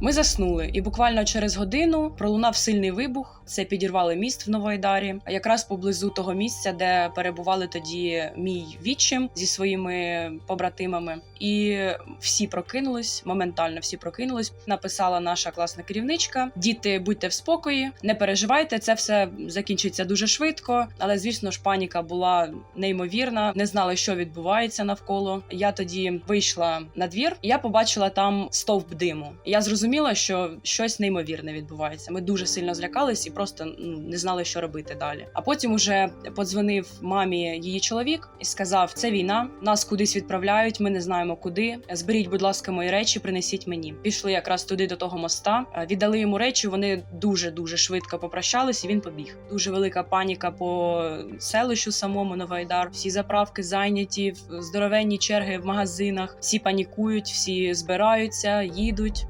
Ми заснули, і буквально через годину пролунав сильний вибух. Це підірвали міст в Новоайдарі, якраз поблизу того місця, де перебували тоді мій відчим зі своїми побратимами. І всі прокинулись моментально. Всі прокинулись. Написала наша класна керівничка: діти, будьте в спокої, не переживайте, це все закінчиться дуже швидко. Але звісно ж, паніка була неймовірна. Не знали, що відбувається навколо. Я тоді вийшла на двір, і я побачила там стовп диму. Я зрозуміла, що щось неймовірне відбувається. Ми дуже сильно злякались і просто ну, не знали, що робити далі. А потім уже подзвонив мамі її чоловік і сказав: це війна, нас кудись відправляють. Ми не знаємо куди. Зберіть, будь ласка, мої речі, принесіть мені. Пішли якраз туди до того моста. е, Віддали йому речі. Вони дуже дуже швидко попрощались, і він побіг. Дуже велика паніка по селищу самому Новайдар. Всі заправки зайняті, здоровенні черги в магазинах. Всі панікують, всі збираються, їдуть.